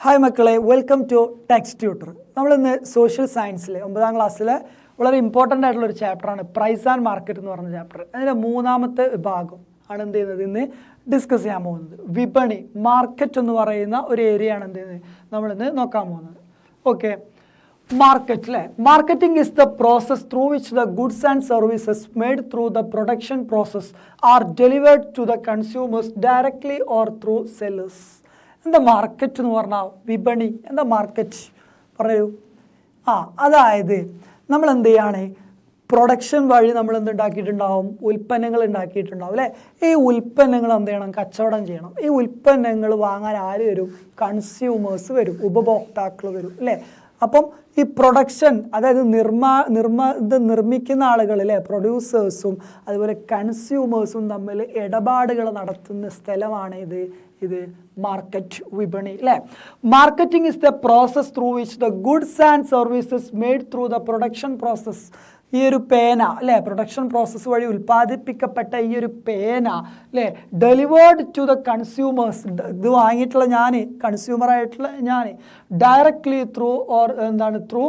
Hi മക്കളെ. Welcome to text tutor നമ്മളിന്ന് social സയൻസിലെ ഒമ്പതാം ക്ലാസ്സിലെ വളരെ ഇമ്പോർട്ടന്റ് ആയിട്ടുള്ള ഒരു ചാപ്റ്ററാണ് പ്രൈസ് ആൻഡ് മാർക്കറ്റ് എന്ന് പറഞ്ഞ ചാപ്റ്റർ അതിന്റെ മൂന്നാമത്തെ വിഭാഗം ആണ് എന്ത് ചെയ്യുന്നത്? ഇന്ന് ഡിസ്കസ് ചെയ്യാൻ പോകുന്നത്. വിപണി മാർക്കറ്റ് എന്ന് പറയുന്ന ഒരു ഏരിയ ആണ് എന്ത് ചെയ്യുന്നത്? നമ്മളിന്ന് നോക്കാൻ പോകുന്നത്. ഓക്കെ മാർക്കറ്റ് അല്ലേ marketing is the process through which the goods and services made through the production process are delivered to the consumers directly or through sellers എന്താ മാർക്കറ്റ് എന്ന് പറഞ്ഞാൽ വിപണി എന്താ മാർക്കറ്റ് പറയൂ. ആ അതായത് നമ്മൾ എന്ത് ചെയ്യാണ് പ്രൊഡക്ഷൻ വഴി നമ്മൾ എന്തുണ്ടാക്കിയിട്ടുണ്ടാവും ഉൽപ്പന്നങ്ങൾ ഉണ്ടാക്കിയിട്ടുണ്ടാവും അല്ലേ? ഈ ഉൽപ്പന്നങ്ങൾ എന്ത് ചെയ്യണം? കച്ചവടം ചെയ്യണം. ഈ ഉൽപ്പന്നങ്ങൾ വാങ്ങാൻ ആര് വരും? കൺസ്യൂമേഴ്സ് വരും ഉപഭോക്താക്കൾ വരും അല്ലേ? അപ്പം ഈ പ്രൊഡക്ഷൻ അതായത് നിർമ്മാ നിർമ്മ ഇത് നിർമ്മിക്കുന്ന ആളുകൾ അല്ലേ? പ്രൊഡ്യൂസേഴ്സും അതുപോലെ കൺസ്യൂമേഴ്സും തമ്മിൽ ഇടപാടുകൾ നടത്തുന്ന സ്ഥലമാണ് ഇത് ഇത് മാർക്കറ്റ് വിപണി അല്ലേ marketing is the process through which the goods and services made through the production process ഈ ഒരു പേന അല്ലേ പ്രൊഡക്ഷൻ പ്രോസസ്സ് വഴി ഉൽപ്പാദിപ്പിക്കപ്പെട്ട ഈ ഒരു പേന അല്ലേ ഡെലിവേർഡ് ടു ദ കൺസ്യൂമേഴ്സ് ഇത് വാങ്ങിയിട്ടുള്ള ഞാൻ കൺസ്യൂമറായിട്ടുള്ള ഞാൻ ഡയറക്ട്ലി ത്രൂ ഓർ എന്താണ് ത്രൂ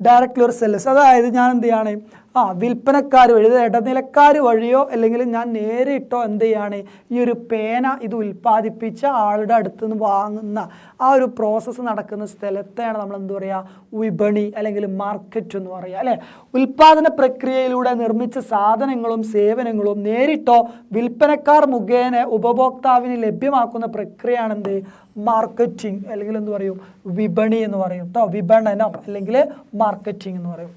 ഡയറക്ട്ലി ഒരു സെല്ലേഴ്സ് അതായത് ഞാൻ എന്ത് ചെയ്യാണ്? ആ വിൽപ്പനക്കാർ വഴി ഇടനിലക്കാർ വഴിയോ അല്ലെങ്കിൽ ഞാൻ നേരിട്ടോ എന്ത് ചെയ്യാണ്? ഈ ഒരു പേന ഇത് ഉൽപ്പാദിപ്പിച്ച ആളുടെ അടുത്ത് നിന്ന് വാങ്ങുന്ന ആ ഒരു പ്രോസസ്സ് നടക്കുന്ന സ്ഥലത്തെയാണ് നമ്മൾ എന്ത് പറയുക വിപണി അല്ലെങ്കിൽ മാർക്കറ്റ് എന്ന് പറയുക അല്ലേ? ഉൽപ്പാദന പ്രക്രിയയിലൂടെ നിർമ്മിച്ച സാധനങ്ങളും സേവനങ്ങളും നേരിട്ടോ വിൽപ്പനക്കാർ മുഖേന ഉപഭോക്താവിന് ലഭ്യമാക്കുന്ന പ്രക്രിയയാണ് എന്ത്? മാർക്കറ്റിംഗ് അല്ലെങ്കിൽ എന്ത് പറയും? വിപണി എന്ന് പറയും കേട്ടോ വിപണനം അല്ലെങ്കിൽ മാർക്കറ്റിംഗ് എന്ന് പറയും.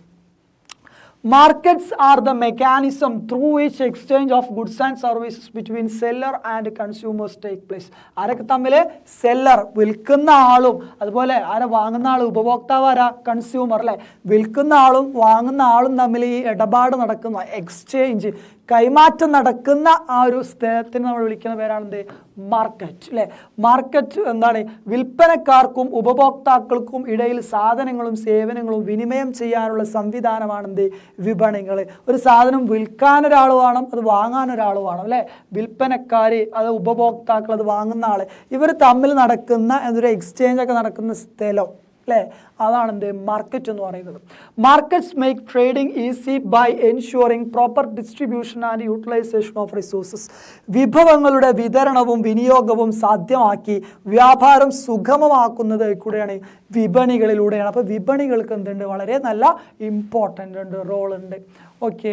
Markets are the mechanism through which exchange of goods and services between seller and consumers take place ആരൊക്കെ തമ്മിൽ സെല്ലർ വിൽക്കുന്ന ആളും അതുപോലെ ആരെ വാങ്ങുന്ന ആളും? ഉപഭോക്താവ് ആരാ? കൺസ്യൂമർ അല്ലേ? വിൽക്കുന്ന ആളും വാങ്ങുന്ന ആളും തമ്മിൽ ഈ ഇടപാട് നടക്കുന്ന എക്സ്ചേഞ്ച് കൈമാറ്റം നടക്കുന്ന ആ ഒരു സ്ഥലത്തിന് നമ്മൾ വിളിക്കുന്ന പേരാണ് എന്ത് മാർക്കറ്റ് അല്ലേ മാർക്കറ്റ് എന്താണ്? വിൽപ്പനക്കാർക്കും ഉപഭോക്താക്കൾക്കും ഇടയിൽ സാധനങ്ങളും സേവനങ്ങളും വിനിമയം ചെയ്യാനുള്ള സംവിധാനമാണ് എന്ത് വിപണികൾ. ഒരു സാധനം വിൽക്കാൻ ഒരാൾ വേണം അത് വാങ്ങാൻ ഒരാൾ വേണം അല്ലേ വിൽപ്പനക്കാർ അത് ഉപഭോക്താക്കൾ അത് വാങ്ങുന്ന ആൾ ഇവർ തമ്മിൽ നടക്കുന്ന എന്തൊരു എക്സ്ചേഞ്ച് ഒക്കെ നടക്കുന്ന സ്ഥലം. അല്ലേ? അതാണ് എന്ത്? മാർക്കറ്റ് എന്ന് പറയുന്നത്. Markets make trading easy by ensuring proper distribution and utilisation of resources വിഭവങ്ങളുടെ വിതരണവും വിനിയോഗവും സാധ്യമാക്കി വ്യാപാരം സുഗമമാക്കുന്നത് കൂടെയാണ് വിപണികളിലൂടെയാണ്. അപ്പോൾ വിപണികൾക്ക് എന്തുണ്ട്? വളരെ നല്ല ഇമ്പോർട്ടന്റ് ഉണ്ട് റോൾ ഉണ്ട്. Okay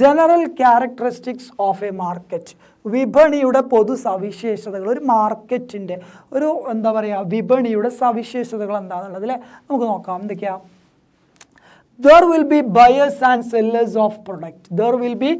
general characteristics of a market വിപണിയുടെ പൊതു സവിശേഷതകൾ ഒരു മാർക്കറ്റിന്റെ ഒരു എന്താ പറയുക വിപണിയുടെ സവിശേഷതകൾ എന്താണെന്നുള്ളത് അല്ലേ? നമുക്ക് നോക്കാം. എന്തൊക്കെയാ? There will be buyers and sellers of product there will be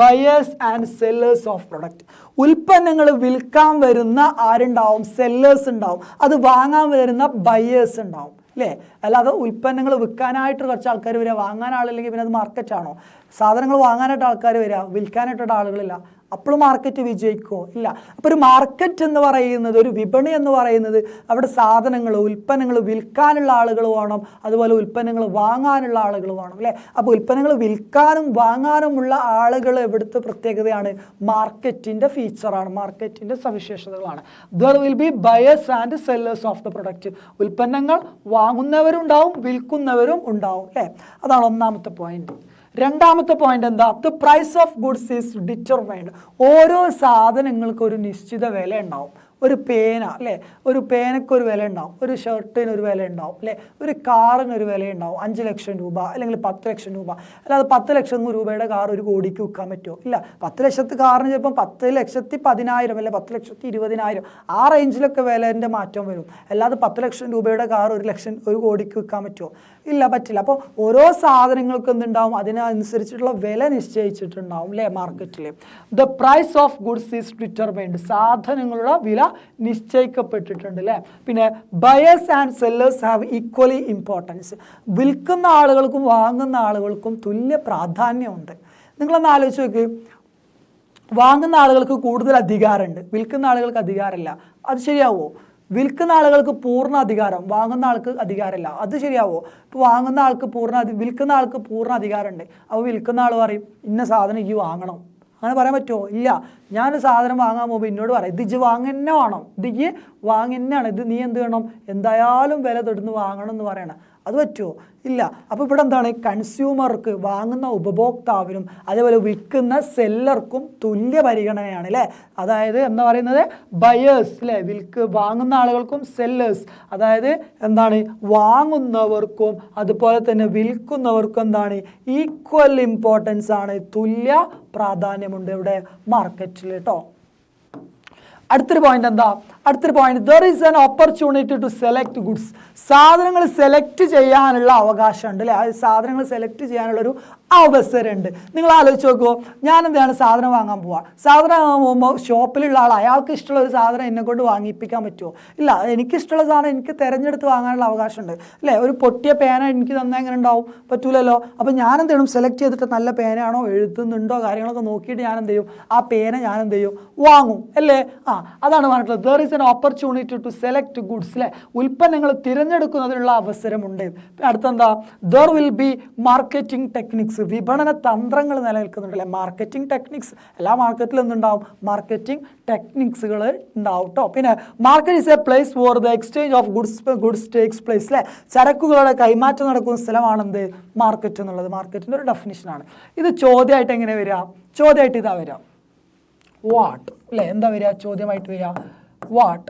buyers and sellers of product ഉൽപ്പന്നങ്ങൾ വിൽക്കാൻ വരുന്ന ആരുണ്ടാവും? സെല്ലേഴ്സ് ഉണ്ടാവും. അത് വാങ്ങാൻ വരുന്ന ബയേഴ്സ് ഉണ്ടാവും. അല്ലേ? അല്ലാതെ ഉൽപ്പന്നങ്ങൾ വിൽക്കാനായിട്ട് കുറച്ച് ആൾക്കാർ വരിക. വാങ്ങാൻ ആളില്ലെങ്കിൽ പിന്നെ അത് മാർക്കറ്റാണോ സാധനങ്ങൾ വാങ്ങാനായിട്ട് ആൾക്കാർ വരിക. വിൽക്കാനായിട്ടുള്ള ആളുകളില്ല. അപ്പോൾ മാർക്കറ്റ് വിജയിക്കുമോ? ഇല്ല. അപ്പോൾ ഒരു മാർക്കറ്റ് എന്ന് പറയുന്നത് ഒരു വിപണി എന്ന് പറയുന്നത് അവിടെ സാധനങ്ങൾ ഉൽപ്പന്നങ്ങൾ വിൽക്കാനുള്ള ആളുകൾ വേണം. അതുപോലെ ഉൽപ്പന്നങ്ങൾ വാങ്ങാനുള്ള ആളുകൾ വേണം അല്ലേ? അപ്പോൾ ഉൽപ്പന്നങ്ങൾ വിൽക്കാനും വാങ്ങാനുമുള്ള ആളുകൾ എവിടുത്തെ പ്രത്യേകതയാണ് മാർക്കറ്റിന്റെ ഫീച്ചറാണ് മാർക്കറ്റിന്റെ സവിശേഷതകളാണ്. There will be buyers and sellers of the product ഉൽപ്പന്നങ്ങൾ വാങ്ങുന്നവരുണ്ടാവും വിൽക്കുന്നവരും ഉണ്ടാവും അല്ലേ? അതാണ് ഒന്നാമത്തെ പോയിന്റ് രണ്ടാമത്തെ പോയിന്റ് എന്താ? The price of goods is determined ഓരോ സാധനങ്ങൾക്കും ഒരു നിശ്ചിത വില ഉണ്ടാവും. ഒരു പേന അല്ലേ? ഒരു പേനയ്ക്ക് ഒരു വില ഉണ്ടാവും ഒരു ഷർട്ടിന് ഒരു വില ഉണ്ടാവും അല്ലേ? ഒരു കാറിന് ഒരു വില ഉണ്ടാവും അഞ്ച് ലക്ഷം രൂപ അല്ലെങ്കിൽ പത്ത് ലക്ഷം രൂപ. അല്ലാതെ പത്ത് ലക്ഷം രൂപയുടെ കാർ ഒരു കോടിക്ക് വിൽക്കാൻ പറ്റുമോ? ഇല്ല. പത്ത് ലക്ഷത്തി കാറിന് ചിലപ്പം പത്ത് ലക്ഷത്തി പതിനായിരം അല്ലെ പത്ത് ലക്ഷത്തി ഇരുപതിനായിരം. ആ റേഞ്ചിലൊക്കെ വിലന്റെ മാറ്റം വരും. അല്ലാതെ പത്ത് ലക്ഷം രൂപയുടെ കാർ ഒരു ലക്ഷം ഒരു കോടിക്ക് വിൽക്കാൻ പറ്റുമോ? ഇല്ല പറ്റില്ല. അപ്പോൾ ഓരോ സാധനങ്ങൾക്കും എന്തുണ്ടാവും? അതിനനുസരിച്ചിട്ടുള്ള വില നിശ്ചയിച്ചിട്ടുണ്ടാവും അല്ലേ മാർക്കറ്റിൽ the price of goods is determined സാധനങ്ങളുടെ വില നിശ്ചയിക്കപ്പെട്ടിട്ടുണ്ട് അല്ലേ പിന്നെ buyers and sellers have equally importance വിൽക്കുന്ന ആളുകൾക്കും വാങ്ങുന്ന ആളുകൾക്കും തുല്യ പ്രാധാന്യമുണ്ട്. നിങ്ങളൊന്ന് ആലോചിച്ച് നോക്ക്. വാങ്ങുന്ന ആളുകൾക്ക് കൂടുതൽ അധികാരമുണ്ട്. വിൽക്കുന്ന ആളുകൾക്ക് അധികാരമില്ല. അത് ശരിയാവോ? വിൽക്കുന്ന ആളുകൾക്ക് പൂർണ അധികാരം വാങ്ങുന്ന ആൾക്ക് അധികാരമില്ല. അത് ശരിയാവോ? ഇപ്പോൾ വാങ്ങുന്ന ആൾക്ക് പൂർണ വിൽക്കുന്ന ആൾക്ക് പൂർണ അധികാരമുണ്ട്. അപ്പോൾ വിൽക്കുന്ന ആൾ പറയും ഇന്ന സാധനം ഈ വാങ്ങണം. അങ്ങനെ പറയാൻ പറ്റുമോ? ഇല്ല. ഞാൻ സാധനം വാങ്ങാൻ പോകുമ്പോൾ എന്നോട് പറയാം ഇത് ഇജ്ജ് വാങ്ങന്നെ വേണം. ഇത് ഇജ്ജ് വാങ്ങന്നെയാണ് ഇത് നീ എന്ത് വേണം? എന്തായാലും വില തൊടുന്ന് വാങ്ങണം എന്ന് പറയണം. അത് പറ്റുമോ ഇല്ല. അപ്പോൾ ഇവിടെ എന്താണ്? കൺസ്യൂമർക്ക് വാങ്ങുന്ന ഉപഭോക്താവിനും അതേപോലെ വിൽക്കുന്ന സെല്ലർക്കും തുല്യ പരിഗണനയാണ് അല്ലേ അതായത് എന്താ പറയുന്നത്? ബയേഴ്സ് അല്ലേ വിൽക്ക് വാങ്ങുന്ന ആളുകൾക്കും സെല്ലേഴ്സ് അതായത് എന്താണ്? വാങ്ങുന്നവർക്കും അതുപോലെ തന്നെ വിൽക്കുന്നവർക്കും എന്താണ്? ഈക്വൽ ഇമ്പോർട്ടൻസ് ആണ്. തുല്യ പ്രാധാന്യമുണ്ട് ഇവിടെ മാർക്കറ്റിൽ കേട്ടോ അടുത്തൊരു പോയിന്റ് എന്താ? അടുത്തൊരു point there is an opportunity to select goods സാധനങ്ങൾ സെലക്ട് ചെയ്യാനുള്ള അവകാശമുണ്ട് അല്ലേ? ആ സാധനങ്ങൾ സെലക്ട് ചെയ്യാനുള്ള ഒരു അവസരമുണ്ട്. നിങ്ങൾ ആലോചിച്ച് നോക്കുമോ ഞാൻ എന്താണ് സാധനം വാങ്ങാൻ പോവാ? സാധനം വാങ്ങാൻ പോകുമ്പോൾ ഷോപ്പിലുള്ള ആൾ അയാൾക്ക് ഇഷ്ടമുള്ള ഒരു സാധനം എന്നെ കൊണ്ട് വാങ്ങിപ്പിക്കാൻ പറ്റുമോ ഇല്ല എനിക്കിഷ്ടമുള്ള സാധനം എനിക്ക് തിരഞ്ഞെടുത്ത് വാങ്ങാനുള്ള അവകാശമുണ്ട്. അല്ലേ? ഒരു പൊട്ടിയ പേന എനിക്ക് തന്നാൽ എങ്ങനെ ഉണ്ടാവും? പറ്റൂലല്ലോ? അപ്പോൾ ഞാൻ എന്ത് ചെയ്യണം സെലക്ട് ചെയ്തിട്ട് നല്ല പേനയാണോ എഴുതുന്നുണ്ടോ കാര്യങ്ങളൊക്കെ നോക്കിയിട്ട് ഞാൻ എന്ത് ചെയ്യും ആ പേന ഞാൻ എന്ത് ചെയ്യും വാങ്ങും അല്ലേ? ആ അതാണ് പറഞ്ഞിട്ടുള്ളത്. There is an opportunity to select goods അല്ലേ? ഉൽപ്പന്നങ്ങൾ തിരഞ്ഞെടുക്കുന്നതിനുള്ള അവസരമുണ്ട്. അടുത്തെന്താ? There will be marketing techniques വിപണന തന്ത്രങ്ങൾ നിലനിൽക്കുന്നുണ്ട് അല്ലെ മാർക്കറ്റിംഗ് ടെക്നിക്സ് എല്ലാ മാർക്കറ്റിലും എന്തുണ്ടാവും? മാർക്കറ്റിംഗ് ടെക്നിക്സുകൾ ഉണ്ടാവും കേട്ടോ പിന്നെ market is a place for the exchange of goods goods takes place അല്ലേ ചരക്കുകളുടെ കൈമാറ്റം നടക്കുന്ന സ്ഥലമാണെന്ത്? മാർക്കറ്റ് എന്നുള്ളത്. മാർക്കറ്റിന്റെ ഒരു ഡെഫിനിഷനാണ് ഇത് ചോദ്യമായിട്ട് എങ്ങനെ വരിക ചോദ്യമായിട്ട് ഇതാ വരിക വാട്ട് അല്ലേ എന്താ വരിക ചോദ്യമായിട്ട് വരിക what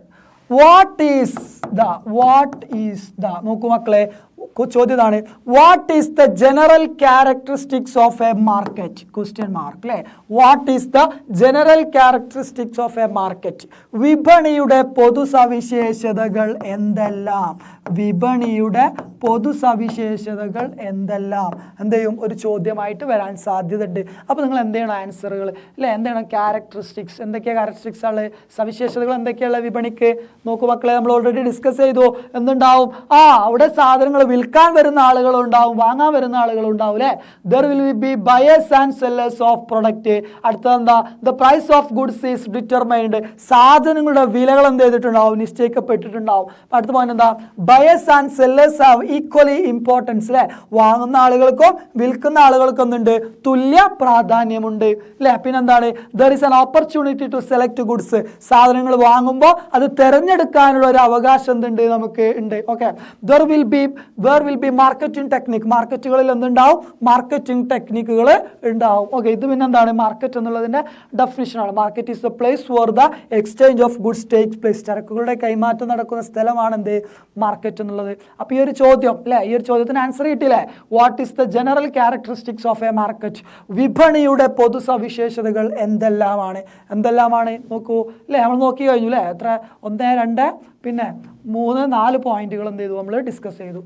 what is the what is the നോക്കൂ മക്കളെ. കു- ചോദ്യം ഇതാണ് what is the general characteristics of a market question mark അല്ലേ what is the general characteristics of a market വിപണിയുടെ പൊതു സവിശേഷതകൾ എന്തെല്ലാം? വിപണിയുടെ പൊതു സവിശേഷതകൾ എന്തെല്ലാം? എന്ത് ചെയ്യും ഒരു ചോദ്യമായിട്ട് വരാൻ സാധ്യതയുണ്ട്. അപ്പോൾ നിങ്ങൾ എന്ത് ചെയ്യണം ആൻസറുകൾ അല്ലേ എന്താണ് ക്യാരക്ടറിസ്റ്റിക്സ് എന്തൊക്കെയാണ് ക്യാരക്ടറിസ്റ്റിക്സ് ആണ്? സവിശേഷതകൾ എന്തൊക്കെയുള്ള വിപണിക്ക്? നോക്കൂ മക്കളെ നമ്മൾ ഓൾറെഡി ഡിസ്കസ് ചെയ്തു. എന്തുണ്ടാവും? ആ അവിടെ സാധനങ്ങൾ വിൽക്കാൻ വരുന്ന ആളുകളുണ്ടാവും വാങ്ങാൻ വരുന്ന ആളുകളുണ്ടാവും അല്ലേ? There will be buyers and sellers of product അടുത്തത് എന്താ? The price of goods is determined സാധനങ്ങളുടെ വിലകൾ എന്ത് ചെയ്തിട്ടുണ്ടാവും? നിശ്ചയിക്കപ്പെട്ടിട്ടുണ്ടാവും. അടുത്ത പോയിന്റ് എന്താ? Buyers and sellers have equally importance അല്ലേ? വാങ്ങുന്ന ആളുകൾക്കും വിൽക്കുന്ന ആളുകൾക്കും എന്തുണ്ട്? തുല്യ പ്രാധാന്യമുണ്ട് അല്ലേ? പിന്നെന്താണ്? There is an opportunity to select goods സാധനങ്ങൾ വാങ്ങുമ്പോൾ അത് തിരഞ്ഞെടുക്കാനുള്ള ഒരു അവകാശം എന്തുണ്ട്? നമുക്ക് ഉണ്ട്. Okay there will be there will be marketing technique മാർക്കറ്റുകളിൽ എന്തുണ്ടാവും? മാർക്കറ്റിംഗ് ടെക്നിക്കുകൾ ഉണ്ടാവും. ഓക്കെ ഇത് പിന്നെ എന്താണ് മാർക്കറ്റ് എന്നുള്ളതിന്റെ ഡെഫിനിഷനാണ് market is the place for the exchange of goods take place ചരക്കുകളുടെ കൈമാറ്റം നടക്കുന്ന സ്ഥലമാണ് എന്ത്? മാർക്കറ്റ് എന്നുള്ളത്. അപ്പോൾ ഈ ഒരു ചോദ്യം അല്ലേ ഈ ഒരു ചോദ്യത്തിന് ആൻസർ കിട്ടിയില്ലേ? What is the general characteristics of a market വിപണിയുടെ പൊതു സവിശേഷതകൾ എന്തെല്ലാമാണ്? എന്തെല്ലാമാണ്? നോക്കൂ അല്ലേ നമ്മൾ നോക്കി കഴിഞ്ഞു അല്ലേ എത്ര? ഒന്ന് രണ്ട് പിന്നെ മൂന്ന് നാല് പോയിന്റുകൾ എന്ത് ചെയ്തു? നമ്മൾ ഡിസ്കസ് ചെയ്തു.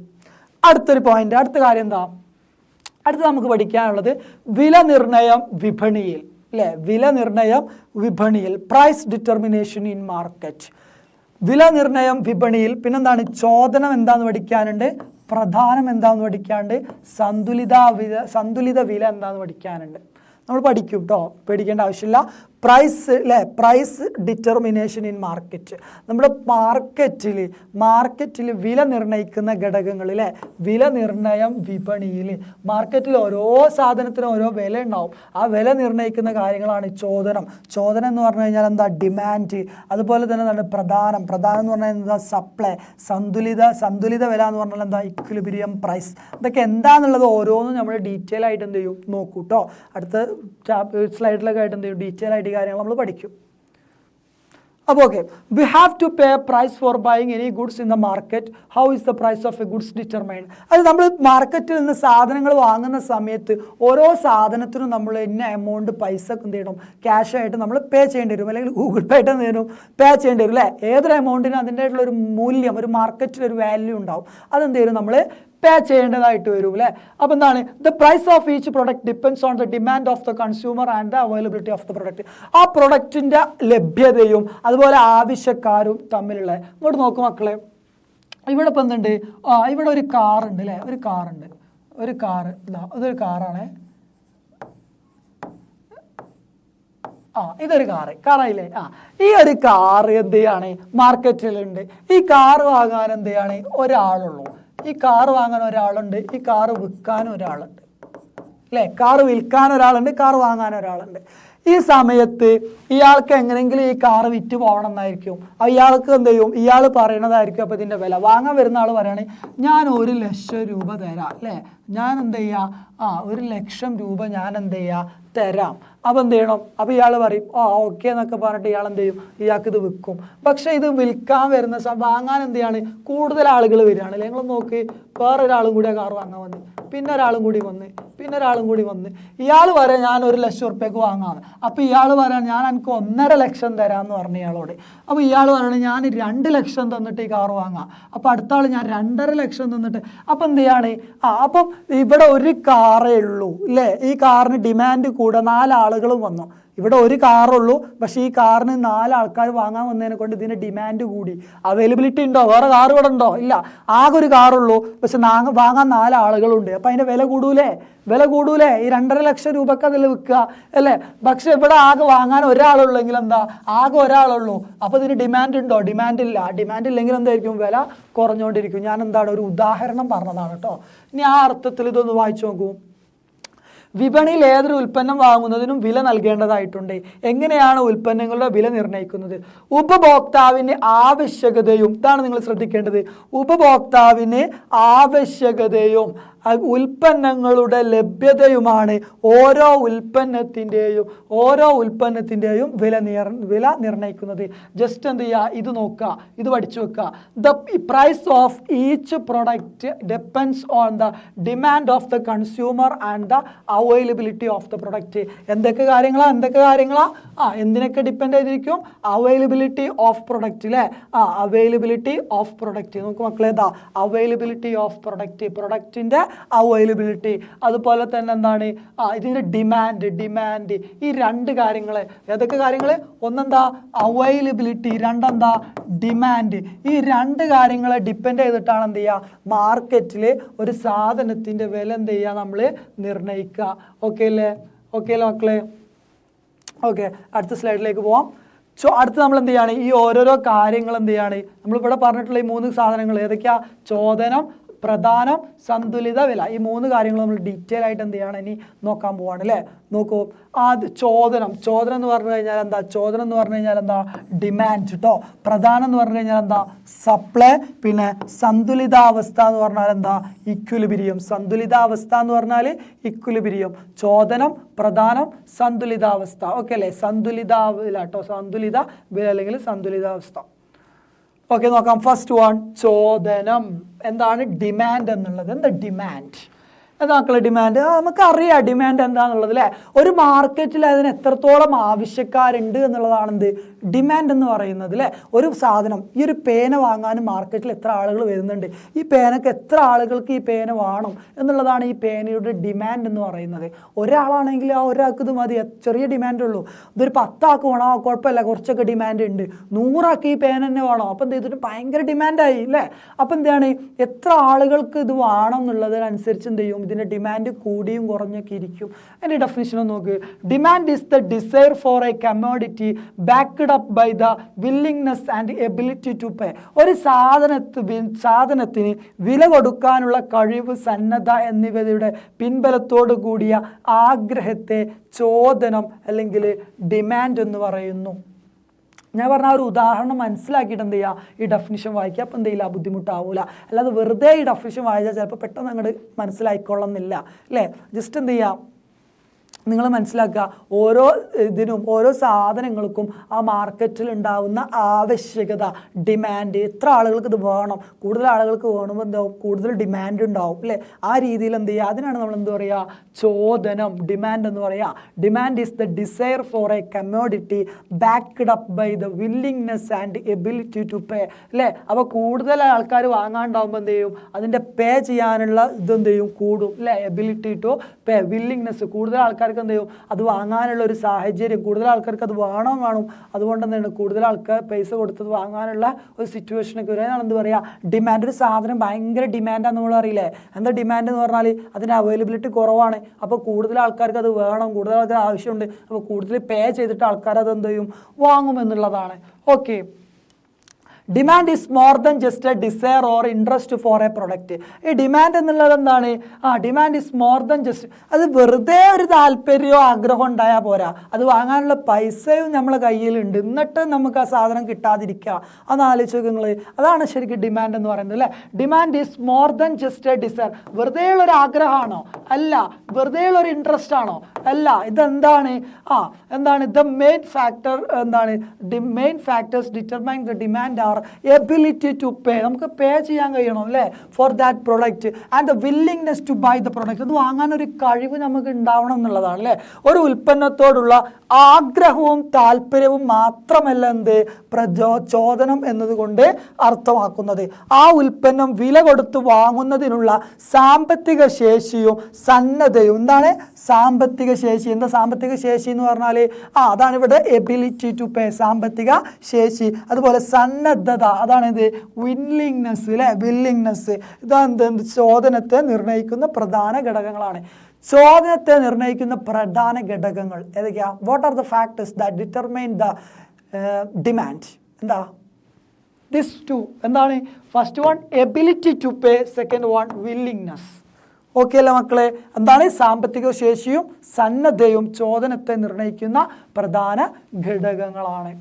അടുത്തൊരു പോയിന്റ് അടുത്ത കാര്യം എന്താ? അടുത്ത് നമുക്ക് പഠിക്കാനുള്ളത് വില നിർണയം വിപണിയിൽ അല്ലേ വില നിർണയം വിപണിയിൽ പ്രൈസ് ഡിറ്റർമിനേഷൻ ഇൻ മാർക്കറ്റ് വില നിർണയം വിപണിയിൽ പിന്നെന്താണ്? ചോദനം എന്താന്ന് പഠിക്കാനുണ്ട്? പ്രധാനം എന്താന്ന് പഠിക്കാണ്ട് സന്തുലിത വില സന്തുലിത വില എന്താന്ന് പഠിക്കാനുണ്ട്. നമ്മൾ പഠിക്കും കേട്ടോ പേടിക്കേണ്ട ആവശ്യമില്ല. പ്രൈസ് അല്ലേ പ്രൈസ് ഡിറ്റർമിനേഷൻ ഇൻ മാർക്കറ്റ് നമ്മുടെ മാർക്കറ്റിൽ മാർക്കറ്റിൽ വില നിർണയിക്കുന്ന ഘടകങ്ങളിലെ വില നിർണയം വിപണിയിൽ മാർക്കറ്റിൽ ഓരോ സാധനത്തിനും ഓരോ വില ഉണ്ടാവും. ആ വില നിർണയിക്കുന്ന കാര്യങ്ങളാണ് ചോദനം. ചോദനം എന്ന് പറഞ്ഞു കഴിഞ്ഞാൽ എന്താ? ഡിമാൻഡ് അതുപോലെ തന്നെ എന്താണ്? പ്രധാനം. പ്രധാനം എന്ന് പറഞ്ഞാൽ എന്താ? സപ്ലൈ സന്തുലിത സന്തുലിത വില എന്ന് പറഞ്ഞാൽ എന്താ? ഇക്വിലിബ്രിയം പ്രൈസ് ഇതൊക്കെ എന്താണെന്നുള്ളത് ഓരോന്നും നമ്മൾ ഡീറ്റെയിൽ ആയിട്ട് എന്ത് ചെയ്യും? നോക്കൂട്ടോ. അടുത്ത സ്ലൈഡിലൊക്കെ ആയിട്ട് എന്ത് ചെയ്യും? ഡീറ്റെയിൽ ആയിട്ട് ഈ കാര്യങ്ങൾ നമ്മൾ പഠിക്കും. അപ്പോൾ okay we have to pay price for buying any goods in the market how is the price of a goods determined അത് നമ്മൾ മാർക്കറ്റിൽ നിന്ന് സാധനങ്ങൾ വാങ്ങുന്ന സമയത്ത് ഓരോ സാധനത്തിനും നമ്മൾ ഇന്ന എമൗണ്ട് പൈസ എന്ത് ചെയ്യണം? ക്യാഷ് ആയിട്ട് നമ്മൾ പേ ചെയ്യേണ്ടി വരും. അല്ലെങ്കിൽ ഗൂഗിൾ പേ ആയിട്ട് എന്ത് ചെയ്യണം? പേ ചെയ്യേണ്ടി വരും അല്ലേ? ഏതൊരു എമൗണ്ടിനും അതിന്റെ ഒരു മൂല്യം ഒരു മാർക്കറ്റിൽ ഒരു വാല്യൂ ഉണ്ടാവും. അതെന്ത് ചെയ്യും? നമ്മൾ പേ ചെയ്യേണ്ടതായിട്ട് വരും അല്ലേ അപ്പോൾ എന്താണ്? The price of each product depends on the demand of the consumer and the availability of the product ആ പ്രൊഡക്റ്റിന്റെ ലഭ്യതയും അതുപോലെ ആവശ്യക്കാരും തമ്മിലുള്ള ഇങ്ങോട്ട് നോക്കും മക്കളെ. ഇവിടെ ഇപ്പം എന്തുണ്ട്? ആ ഇവിടെ ഒരു കാറുണ്ട് അല്ലേ ഒരു കാറുണ്ട് ഒരു കാറ് ഇതാ ഇതൊരു കാറാണേ ആ ഇതൊരു കാറ് കാറായില്ലേ ആ ഈ ഒരു കാറ് എന്ത് ചെയ്യാണ്? മാർക്കറ്റിലുണ്ട് ഈ കാറ് വാങ്ങാൻ എന്ത് ചെയ്യാണ്? ഒരാളുള്ളൂ. ഈ കാറ് വാങ്ങാൻ ഒരാളുണ്ട് ഈ കാറ് വിൽക്കാൻ ഒരാളുണ്ട്. അല്ലേ? കാറ് വിൽക്കാൻ ഒരാളുണ്ട് കാറ് വാങ്ങാൻ ഒരാളുണ്ട്. ഈ സമയത്ത് ഇയാൾക്ക് എങ്ങനെയെങ്കിലും ഈ കാറ് വിറ്റ് പോകണം എന്നായിരിക്കും ഇയാൾക്ക് എന്ത് ചെയ്യും? ഇയാൾ പറയണതായിരിക്കും അപ്പോൾ ഇതിന്റെ വില. വാങ്ങാൻ വരുന്ന ആൾ പറയുകയാണെങ്കിൽ ഞാൻ ഒരു ലക്ഷം രൂപ തരാം. അല്ലേ? ഞാൻ എന്ത് ചെയ്യുക ആ ഒരു ലക്ഷം രൂപ ഞാൻ എന്ത് ചെയ്യുക തരാം. അപ്പോൾ എന്ത് ചെയ്യണം അപ്പോൾ ഇയാൾ പറയും ആ ഓക്കെ എന്നൊക്കെ പറഞ്ഞിട്ട് ഇയാൾ എന്ത് ചെയ്യും ഇയാൾക്ക് ഇത് വിൽക്കും. പക്ഷേ ഇത് വിൽക്കാൻ വരുന്ന വാങ്ങാൻ എന്ത് ചെയ്യാണ് കൂടുതൽ ആളുകൾ വരികയാണ്. നിങ്ങൾ നോക്ക്. വേറൊരാളും കൂടി ആ കാർ വാങ്ങാൻ വന്ന്. പിന്നെ ഒരാളും കൂടി വന്ന്. പിന്നെ ഒരാളും കൂടി വന്ന്. ഇയാൾ പറയാം ഞാൻ ഒരു ലക്ഷം ഉറുപ്പ്യക്ക് വാങ്ങാം അപ്പോൾ ഇയാൾ പറയാം ഞാൻ എനിക്ക് ഒന്നര ലക്ഷം തരാമെന്ന് പറഞ്ഞു ഇയാളോട്. അപ്പോൾ ഇയാൾ പറയണത് ഞാൻ രണ്ട് ലക്ഷം തന്നിട്ട് ഈ കാർ വാങ്ങാം. അപ്പോൾ അടുത്ത ആൾ ഞാൻ രണ്ടര ലക്ഷം തന്നിട്ട്. അപ്പോൾ എന്ത് ചെയ്യാണ് ആ അപ്പം ഇവിടെ ഒരു കാറേ ഉള്ളൂ. അല്ലേ ഈ കാറിന് ഡിമാൻഡ് കൂടെ നാലാളുകളും വന്നു. ഇവിടെ ഒരു കാറുള്ളൂ. പക്ഷേ ഈ കാറിന് നാല് ആൾക്കാർ വാങ്ങാൻ വന്നതിനെ കൊണ്ട് ഇതിന് ഡിമാൻഡ് കൂടി. അവൈലബിലിറ്റി ഉണ്ടോ? വേറെ കാർ ഇവിടെ ഉണ്ടോ? ഇല്ല. ആകെ ഒരു കാറുള്ളൂ. പക്ഷെ വാങ്ങാൻ നാല് ആളുകളുണ്ട്. അപ്പം അതിന്റെ വില കൂടൂലേ? വില കൂടൂലേ? ഈ രണ്ടര ലക്ഷം രൂപക്ക് അതിൽ വിൽക്കുക അല്ലേ? പക്ഷെ ഇവിടെ ആകെ വാങ്ങാൻ ഒരാളുള്ളെങ്കിൽ എന്താ? ആകെ ഒരാളുള്ളൂ. അപ്പോൾ ഇതിന് ഡിമാൻഡ് ഉണ്ടോ? ഡിമാൻഡ് ഇല്ല. ഡിമാൻഡ് ഇല്ലെങ്കിൽ എന്തായിരിക്കും? വില കുറഞ്ഞുകൊണ്ടിരിക്കും. ഞാൻ എന്താണ്? ഒരു ഉദാഹരണം പറഞ്ഞതാണ് കേട്ടോ. ഇനി ആ അർത്ഥത്തിൽ ഇതൊന്ന് വായിച്ചു നോക്കൂ. വിപണിയിൽ ഏതൊരു ഉൽപ്പന്നം വാങ്ങുന്നതിനും വില നൽകേണ്ടതായിട്ടുണ്ട്. എങ്ങനെയാണ് ഉൽപ്പന്നങ്ങളുടെ വില നിർണയിക്കുന്നത്? ഉപഭോക്താവിന്റെ ആവശ്യകതയും ഇതാണ് നിങ്ങൾ ശ്രദ്ധിക്കേണ്ടത്. ഉപഭോക്താവിന് ആവശ്യകതയും ഉൽപ്പന്നങ്ങളുടെ ലഭ്യതയുമാണ് ഓരോ ഉൽപ്പന്നത്തിന്റെയും ഓരോ ഉൽപ്പന്നത്തിന്റെയും വില നിർ വില നിർണയിക്കുന്നത്. ജസ്റ്റ് എന്ത് ചെയ്യുക ഇത് നോക്കുക ഇത് പഠിച്ചു വെക്കുക the price of each product depends on the demand of the consumer and the availability of the product എന്തൊക്കെ കാര്യങ്ങളാണ് എന്തൊക്കെ കാര്യങ്ങളാണ് ആ എന്തിനൊക്കെ ഡിപ്പെൻഡ് ചെയ്തിരിക്കും? അവൈലബിലിറ്റി ഓഫ് പ്രൊഡക്റ്റ് അല്ലേ ആ അവൈലബിലിറ്റി ഓഫ് പ്രൊഡക്റ്റ് നമുക്ക് മക്കളെ ഇതാ അവൈലബിലിറ്റി ഓഫ് പ്രൊഡക്റ്റ് പ്രൊഡക്റ്റിന്റെ അവൈലബിലിറ്റി അതുപോലെ തന്നെ എന്താണ്? ഇതിന്റെ ഡിമാൻഡ് ഡിമാൻഡ് ഈ രണ്ട് കാര്യങ്ങൾ ഏതൊക്കെ കാര്യങ്ങൾ ഒന്നെന്താ? അവൈലബിലിറ്റി രണ്ടെന്താ? ഡിമാൻഡ് ഈ രണ്ട് കാര്യങ്ങളെ ഡിപ്പെൻഡ് ചെയ്തിട്ടാണ് എന്ത് ചെയ്യുക? മാർക്കറ്റിൽ ഒരു സാധനത്തിന്റെ വില എന്ത് ചെയ്യുക? നമ്മൾ നിർണയിക്കുക. ഓക്കെ അല്ലേ? ഓക്കെ അല്ലേ മക്കളെ? ഓക്കെ അടുത്ത സ്ലൈഡിലേക്ക് പോവാം. സോ അടുത്ത് നമ്മൾ എന്ത് ചെയ്യാണ്? ഈ ഓരോരോ കാര്യങ്ങൾ എന്ത് ചെയ്യാണ്? നമ്മളിവിടെ പറഞ്ഞിട്ടുള്ള ഈ മൂന്ന് സാധനങ്ങൾ ഏതൊക്കെയാ? ചോദനം പ്രധാനം സന്തുലിത വില. ഈ മൂന്ന് കാര്യങ്ങൾ നമ്മൾ ഡീറ്റെയിൽ ആയിട്ട് എന്ത് ചെയ്യണം? ഇനി നോക്കാൻ പോവാണ് അല്ലേ? നോക്കൂ. ആദ്യ ചോദനം. ചോദനം എന്ന് പറഞ്ഞു കഴിഞ്ഞാൽ എന്താ? ചോദനം എന്ന് പറഞ്ഞു കഴിഞ്ഞാൽ എന്താ? ഡിമാൻഡ് കേട്ടോ പ്രധാനം എന്ന് പറഞ്ഞു കഴിഞ്ഞാൽ എന്താ? സപ്ലൈ പിന്നെ സന്തുലിതാവസ്ഥ എന്ന് പറഞ്ഞാൽ എന്താ? ഇക്വലിബിരിയം സന്തുലിതാവസ്ഥ എന്ന് പറഞ്ഞാൽ ഇക്വലിബിരിയം ചോദനം പ്രധാനം സന്തുലിതാവസ്ഥ. ഓക്കെ അല്ലേ? സന്തുലിത വില കേട്ടോ സന്തുലിത വില അല്ലെങ്കിൽ സന്തുലിതാവസ്ഥ. ഓക്കെ നോക്കാം. ഫസ്റ്റ് വൺ ചോദനം. എന്താണ് ഡിമാൻഡ് എന്നുള്ളത്? എന്താ ഡിമാൻഡ് എന്താ മക്കളെ ഡിമാൻഡ് നമുക്കറിയാം ഡിമാൻഡ് എന്താണെന്നുള്ളത് അല്ലേ? ഒരു മാർക്കറ്റിൽ അതിന് എത്രത്തോളം ആവശ്യക്കാരുണ്ട് എന്നുള്ളതാണ് എന്ത് ഡിമാൻഡ് എന്ന് പറയുന്നത് അല്ലേ ഒരു സാധനം ഈ ഒരു പേന വാങ്ങാനും മാർക്കറ്റിൽ എത്ര ആളുകൾ വരുന്നുണ്ട് ഈ പേനക്ക് എത്ര ആളുകൾക്ക് ഈ പേന വേണം എന്നുള്ളതാണ് ഈ പേനയുടെ ഡിമാൻഡ് എന്ന് പറയുന്നത്. ഒരാളാണെങ്കിൽ ആ ഒരാൾക്ക് ഇത് മതി ചെറിയ ഡിമാൻഡ് ഉള്ളൂ. ഇതൊരു പത്താൾക്ക് വേണോ കുഴപ്പമില്ല കുറച്ചൊക്കെ ഡിമാൻഡ് ഉണ്ട്. നൂറാൾക്ക് ഈ പേന തന്നെ വേണം. അപ്പം എന്ത് ചെയ്തിട്ട് ഭയങ്കര ഡിമാൻഡായി അല്ലേ? അപ്പം എന്താണ് എത്ര ആളുകൾക്ക് ഇത് വേണം എന്നുള്ളതിനനുസരിച്ച് എന്ത് ചെയ്യും? ഇതിന്റെ ഡിമാൻഡ് കൂടിയും കുറഞ്ഞൊക്കെ ഇരിക്കും. അതിന്റെ ഡെഫിനിഷൻ നോക്ക്. Demand is the desire for a commodity backed up by the willingness and ability to pay ഒരു സാധനത്തിന് സാധനത്തിന് വില കൊടുക്കാനുള്ള കഴിവ് സന്നദ്ധ എന്നിവയുടെ പിൻബലത്തോടു കൂടിയ ആഗ്രഹത്തെ ചോദനം അല്ലെങ്കിൽ ഡിമാൻഡ് എന്ന് പറയുന്നു. ഞാൻ പറഞ്ഞ ആ ഒരു ഉദാഹരണം മനസ്സിലാക്കിയിട്ട് എന്ത് ചെയ്യുക ഈ ഡെഫിനിഷൻ വായിക്കുക. അപ്പോൾ എന്ത് ചെയ്യില്ല? ബുദ്ധിമുട്ടാവില്ല അല്ലാതെ വെറുതെ ഈ ഡെഫിനിഷൻ വായിച്ചാൽ ചിലപ്പോൾ പെട്ടെന്ന് അങ്ങോട്ട് മനസ്സിലായിക്കൊള്ളുന്നില്ല. അല്ലേ? ജസ്റ്റ് എന്ത് ചെയ്യുക നിങ്ങൾ മനസ്സിലാക്കുക ഓരോ ഇതിനും ഓരോ സാധനങ്ങൾക്കും ആ മാർക്കറ്റിൽ ഉണ്ടാവുന്ന ആവശ്യകത ഡിമാൻഡ് എത്ര ആളുകൾക്ക് ഇത് വേണം? കൂടുതൽ ആളുകൾക്ക് വേണമെങ്കിൽ എന്താവും കൂടുതൽ ഡിമാൻഡ് ഉണ്ടാവും അല്ലേ? ആ രീതിയിൽ എന്ത് ചെയ്യുക അതിനാണ് നമ്മൾ എന്താ പറയുക? ചോദനം ഡിമാൻഡ് എന്ന് പറയുക. Demand is the desire for a commodity backed up by the willingness and ability to pay അല്ലേ? അപ്പോൾ കൂടുതൽ ആൾക്കാർ വാങ്ങാണ്ടാവുമ്പോൾ എന്ത് ചെയ്യും? അതിന്റെ പേ ചെയ്യാനുള്ള ഇതെന്ത് ചെയ്യും? കൂടും അല്ലേ? എബിലിറ്റി ടു പേ വില്ലിങ്നെസ് കൂടുതൽ ആൾക്കാർക്ക് എന്ത് ചെയ്യും അത് വാങ്ങാനുള്ള ഒരു സാഹചര്യം കൂടുതൽ ആൾക്കാർക്ക് അത് വേണം കാണും അതുകൊണ്ട് എന്താണ് കൂടുതൽ ആൾക്കാർ പൈസ കൊടുത്തത് വാങ്ങാനുള്ള ഒരു സിറ്റുവേഷനൊക്കെ വരും എന്ത് പറയുക ഡിമാൻഡ് ഒരു സാധനം ഭയങ്കര ഡിമാൻഡാണെന്ന് നമ്മൾ അറിയില്ലേ? എന്താ ഡിമാൻഡ് എന്ന് പറഞ്ഞാൽ അതിന്റെ അവൈലബിലിറ്റി കുറവാണ്. അപ്പോൾ കൂടുതൽ ആൾക്കാർക്ക് അത് വേണം കൂടുതൽ ആൾക്കാർ ആവശ്യമുണ്ട്. അപ്പോൾ കൂടുതൽ പേ ചെയ്തിട്ട് ആൾക്കാർ അത് എന്ത് ചെയ്യും? വാങ്ങും എന്നുള്ളതാണ്. Okay demand is more than just a desire or interest for a product ഈ ഡിമാൻഡ് എന്നുള്ളത് എന്താണ്? ആ demand is more than just അത് വെറുതെ ഒരു താല്പര്യമോ ആഗ്രഹം ഉണ്ടായാൽ പോരാ. അത് വാങ്ങാനുള്ള പൈസയും നമ്മളെ കയ്യിലുണ്ട്. എന്നിട്ട് നമുക്ക് ആ സാധനം കിട്ടാതിരിക്കുക അതൊന്ന് ആലോചിച്ച് നിങ്ങൾ അതാണ് ശരിക്കും ഡിമാൻഡ് എന്ന് പറയുന്നത് അല്ലേ? Demand is more than just a desire വെറുതെ ഉള്ളൊരു ആഗ്രഹമാണോ? അല്ല. വെറുതെ ഉള്ളൊരു ഇൻട്രസ്റ്റ് ആണോ? അല്ല. ഇതെന്താണ്? ആ എന്താണ്? ദ മെയിൻ ഫാക്ടർ എന്താണ്? Main factors determine the demand are ability to pay നമുക്ക് പേ ചെയ്യാൻ കഴിയണം അല്ലേ? For that product and the willingness to buy the product അത് വാങ്ങാൻ ഒരു കഴിവ് നമുക്ക് ഉണ്ടാവണം എന്നുള്ളതാണ് അല്ലേ? ഒരു ഉൽപ്പന്നത്തോടുള്ള ആഗ്രഹവും താല്പര്യവും മാത്രമല്ല എന്ത്? പ്രചോദനം എന്നതുകൊണ്ട് അർത്ഥമാക്കുന്നത്. ആ ഉൽപ്പന്നം വില കൊടുത്ത് വാങ്ങുന്നതിനുള്ള സാമ്പത്തിക ശേഷിയും സന്നദ്ധയും എന്താണ്? സാമ്പത്തിക ശേഷി. എന്താ സാമ്പത്തിക ശേഷി എന്ന് പറഞ്ഞാൽ ആ അതാണ് ഇവിടെ എബിലിറ്റി ടു പേ സാമ്പത്തിക ശേഷി. അതുപോലെ സന്നദ്ധത അതാണ് എന്ത്? വില്ലിങ്നെസ് അല്ലെ വില്ലിങ്നെസ് ഇതാണ് എന്ത്? ചോദനത്തെ നിർണയിക്കുന്ന പ്രധാന ഘടകങ്ങളാണ്. ചോദനത്തെ നിർണയിക്കുന്ന പ്രധാന ഘടകങ്ങൾ ഏതൊക്കെയാ? What are the factors that determine the demand എന്താ? ദിസ് ടു എന്താണ്? First one ability to pay second one willingness okay അല്ലേ മക്കളെ? എന്താണ്? സാമ്പത്തിക ശേഷിയും സന്നദ്ധയും ചോദനത്തെ നിർണയിക്കുന്ന പ്രധാന ഘടകങ്ങളാണ്.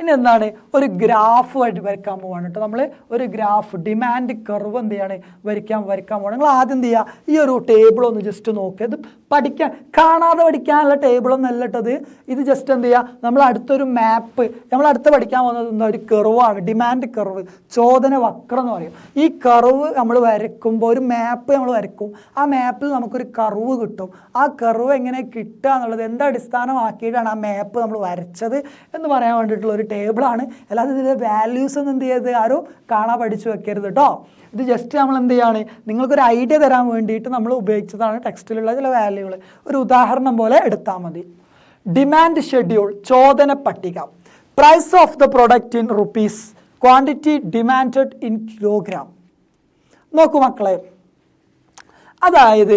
ഇനി എന്താണ്? ഒരു ഗ്രാഫുമായിട്ട് വരയ്ക്കാൻ പോവാണ് കേട്ടോ. നമ്മൾ ഒരു ഗ്രാഫ് ഡിമാൻഡ് കർവ് എന്ത് ചെയ്യാണ്? വരയ്ക്കാൻ വരയ്ക്കാൻ പോവാണ്. നിങ്ങൾ ആദ്യം എന്ത് ചെയ്യുക? ഈ ഒരു ടേബിൾ ഒന്ന് ജസ്റ്റ് നോക്കുക ഇത് പഠിക്കാൻ കാണാതെ പഠിക്കാനുള്ള ടേബിളൊന്നും അല്ല ഇത് ജസ്റ്റ് എന്ത് ചെയ്യുക നമ്മൾ അടുത്തൊരു മാപ്പ് നമ്മൾ അടുത്ത് പഠിക്കാൻ പോകുന്നത് എന്താ? ഒരു കർവാണ് ഡിമാൻഡ് കർവ് ചോദന വക്രം എന്ന് പറയും. ഈ കർവ് നമ്മൾ വരയ്ക്കുമ്പോൾ ഒരു മാപ്പ് നമ്മൾ വരയ്ക്കും. ആ മാപ്പിൽ നമുക്കൊരു കർവ് കിട്ടും. ആ കർവ് എങ്ങനെ കിട്ടുക എന്നുള്ളത് എന്ത് അടിസ്ഥാനമാക്കിയിട്ടാണ് ആ മാപ്പ് നമ്മൾ വരച്ചത് എന്ന് പറയാൻ വേണ്ടിയിട്ടുള്ള ഒരു ടേബിളാണ് അല്ലാതെ ഇതിന്റെ വാല്യൂസ് ഒന്നും എന്ത് ചെയ്ത് ആരും കാണാൻ പഠിച്ചു വെക്കരുത് കേട്ടോ ഇത് ജസ്റ്റ് നമ്മൾ എന്ത് ചെയ്യാണ്? നിങ്ങൾക്കൊരു ഐഡിയ തരാൻ വേണ്ടിയിട്ട് നമ്മൾ ഉപയോഗിച്ചതാണ് ടെക്സ്റ്റിലുള്ള ചില വാല്യൂകൾ ഒരു ഉദാഹരണം പോലെ എടുത്താൽ മതി. ഡിമാൻഡ് ഷെഡ്യൂൾ ചോദന പട്ടിക. Price of the product in rupees quantity demanded in kilogram നോക്കൂ മക്കളെ. അതായത്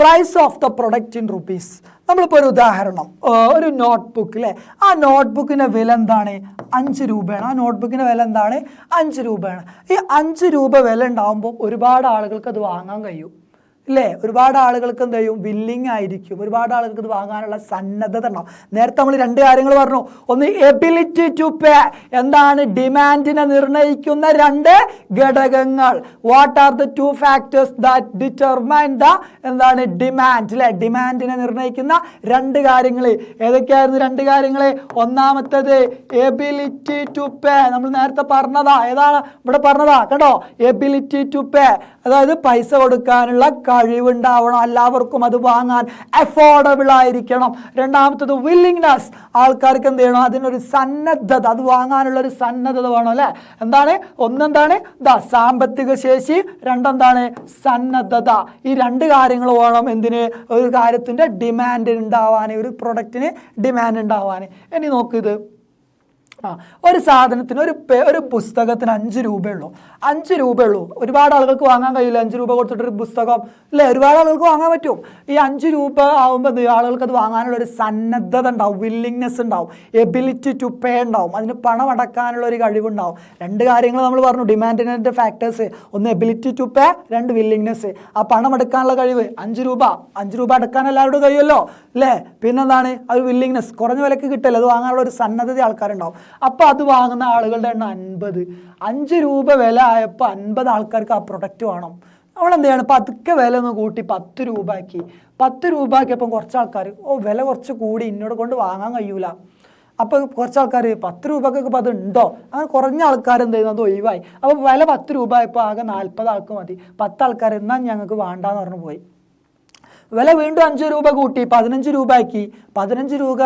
price of the product in rupees നമ്മളിപ്പോൾ ഒരു ഉദാഹരണം. ഒരു നോട്ട് ബുക്ക് അല്ലേ ആ നോട്ട് ബുക്കിന്റെ വില എന്താണ്? അഞ്ച് രൂപയാണ്. ആ നോട്ട് ബുക്കിന്റെ വില എന്താണ്? അഞ്ച് രൂപയാണ്. ഈ അഞ്ച് രൂപ വില ഉണ്ടാകുമ്പോൾ ഒരുപാട് ആളുകൾക്ക് അത് വാങ്ങാൻ കഴിയും. ഇല്ലേ? ഒരുപാട് ആളുകൾക്ക് എന്ത് ചെയ്യും? വില്ലിങ് ആയിരിക്കും. ഒരുപാട് ആളുകൾക്ക് ഇത് വാങ്ങാനുള്ള സന്നദ്ധത ഉണ്ടാവും. നേരത്തെ നമ്മൾ രണ്ട് കാര്യങ്ങൾ പറഞ്ഞു. ഒന്ന് എബിലിറ്റി ടു പേ എന്താണ്? ഡിമാൻഡിനെ നിർണയിക്കുന്ന രണ്ട് ഘടകങ്ങൾ. What are the two factors that determine the എന്താണ്? ഡിമാൻഡ് അല്ലെ ഡിമാൻഡിനെ നിർണയിക്കുന്ന രണ്ട് കാര്യങ്ങൾ ഏതൊക്കെയായിരുന്നു രണ്ട് കാര്യങ്ങൾ ഒന്നാമത്തേത് എബിലിറ്റി ടു പേ നമ്മൾ നേരത്തെ പറഞ്ഞതാ. ഏതാണ്? ഇവിടെ പറഞ്ഞതാ. കേട്ടോ എബിലിറ്റി ടു പേ അതായത് പൈസ കൊടുക്കാനുള്ള കഴിവുണ്ടാവണം എല്ലാവർക്കും അത് വാങ്ങാൻ അഫോർഡബിൾ ആയിരിക്കണം. രണ്ടാമത്തത് വില്ലിങ്നെസ് ആൾക്കാർക്ക് എന്ത് ചെയ്യണം? അതിനൊരു സന്നദ്ധത അത് വാങ്ങാനുള്ള ഒരു സന്നദ്ധത വേണം അല്ലേ? എന്താണ്? ഒന്നെന്താണ്? സാമ്പത്തിക ശേഷി. രണ്ടെന്താണ്? സന്നദ്ധത. ഈ രണ്ട് കാര്യങ്ങൾ വേണം എന്തിന്? ഒരു കാര്യത്തിന്റെ ഡിമാൻഡ് ഉണ്ടാവാൻ ഒരു പ്രൊഡക്റ്റിന് ഡിമാൻഡ് ഉണ്ടാവാൻ ഇനി നോക്കിയത് ആ ഒരു സാധനത്തിന് ഒരു ഒരു പുസ്തകത്തിന് അഞ്ച് രൂപയുള്ളൂ അഞ്ച് രൂപയുള്ളൂ ഒരുപാട് ആളുകൾക്ക് വാങ്ങാൻ കഴിയില്ല. അഞ്ച് രൂപ കൊടുത്തിട്ടൊരു പുസ്തകം അല്ലേ ഒരുപാട് ആളുകൾക്ക് വാങ്ങാൻ പറ്റും. ഈ അഞ്ച് രൂപ ആകുമ്പോൾ ആളുകൾക്ക് അത് വാങ്ങാനുള്ള ഒരു സന്നദ്ധത ഉണ്ടാവും വില്ലിങ്നെസ് ഉണ്ടാവും എബിലിറ്റി ടു പേ ഉണ്ടാവും അതിന് പണം അടക്കാനുള്ള ഒരു കഴിവുണ്ടാവും. രണ്ട് കാര്യങ്ങൾ നമ്മൾ പറഞ്ഞു ഡിമാൻഡിന്റെ ഫാക്ടേഴ്സ് ഒന്ന് എബിലിറ്റി ടു പേ രണ്ട് വില്ലിങ്നെസ് ആ പണം അടക്കാനുള്ള കഴിവ് അഞ്ച് രൂപ. അഞ്ച് രൂപ അടക്കാൻ എല്ലാവരോടും കഴിയുമല്ലോ അല്ലേ പിന്നെന്താണ്? അത് വില്ലിങ്നെസ് കുറഞ്ഞ വിലക്ക് കിട്ടില്ല. അത് വാങ്ങാനുള്ള ഒരു സന്നദ്ധത ആൾക്കാരുണ്ടാവും. അപ്പോൾ അത് വാങ്ങുന്ന ആളുകളുടെ എണ്ണം അൻപത്. അഞ്ച് രൂപ വില ആയപ്പോൾ അൻപത് ആൾക്കാർക്ക് ആ പ്രൊഡക്റ്റ് വേണം. നമ്മൾ എന്ത് ചെയ്യണം പതുക്കെ വില ഒന്ന് കൂട്ടി പത്ത് രൂപയാക്കി പത്ത് രൂപയാക്കിയപ്പം കുറച്ച് ആൾക്കാർ ഓ വില കുറച്ച് കൂടി ഇന്നോട് കൊണ്ട് വാങ്ങാൻ കഴിയൂല. അപ്പോൾ കുറച്ച് ആൾക്കാർ പത്ത് രൂപക്കൊക്കെ ഇപ്പോൾ അത് ഉണ്ടോ? അങ്ങനെ കുറഞ്ഞ ആൾക്കാർ എന്ത് ചെയ്യുന്നത് അത് ഒഴിവായി. അപ്പോൾ വില പത്ത് രൂപ ആയപ്പോൾ ആകെ നാൽപ്പത് ആൾക്ക് മതി. പത്ത് ആൾക്കാർ എന്നാൽ ഞങ്ങൾക്ക് വേണ്ടാന്ന് പറഞ്ഞു പോയി. വില വീണ്ടും അഞ്ച് രൂപ കൂട്ടി പതിനഞ്ച് രൂപ ആക്കി പതിനഞ്ച് രൂപ